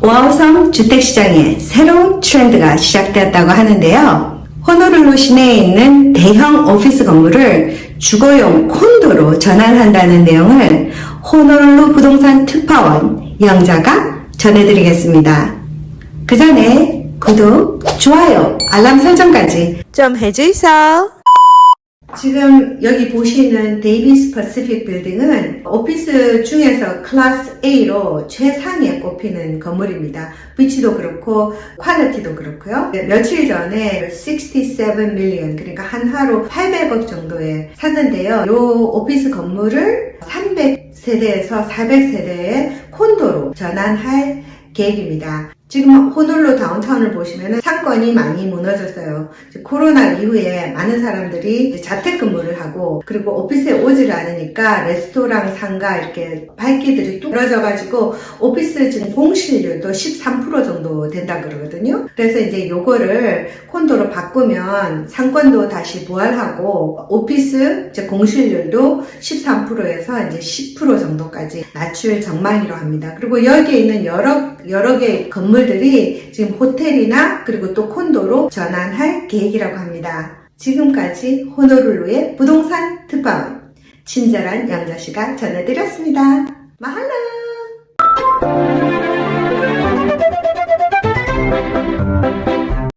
오아우성 주택시장에 새로운 트렌드가 시작되었다고 하는데요. 호노룰루 시내에 있는 대형 오피스 건물을 주거용 콘도로 전환한다는 내용을 호노룰루 부동산 특파원 영자가 전해드리겠습니다. 그 전에 구독, 좋아요, 알람 설정까지 좀 해주이소. 지금 여기 보시는 데이비스 퍼시픽 빌딩은 오피스 중에서 클래스 A로 최상위에 꼽히는 건물입니다. 위치도 그렇고 퀄리티도 그렇고요. 네, 며칠 전에 67 밀리언 그러니까 한 하루 800억 정도에 샀는데요. 이 오피스 건물을 300세대에서 400세대의 콘도로 전환할 계획입니다. 지금 호놀로 다운타운을 보시면 상권이 많이 무너졌어요. 코로나 이후에 많은 사람들이 자택근무를 하고 그리고 오피스에 오지를 않으니까 레스토랑, 상가 이렇게 밝기들이 뚝 떨어져가지고 오피스 지금 공실률도 13% 정도 된다 그러거든요. 그래서 이제 요거를 콘도로 바꾸면 상권도 다시 부활하고 오피스 이제 공실률도 13%에서 이제 10% 정도까지 낮출 전망이라고 합니다. 그리고 여기에 있는 여러 여러 개의 건물들이 지금 호텔이나 그리고 또 콘도로 전환할 계획이라고 합니다. 지금까지 호노룰루의 부동산 특파원 친절한 양자씨가 전해드렸습니다. 마할라!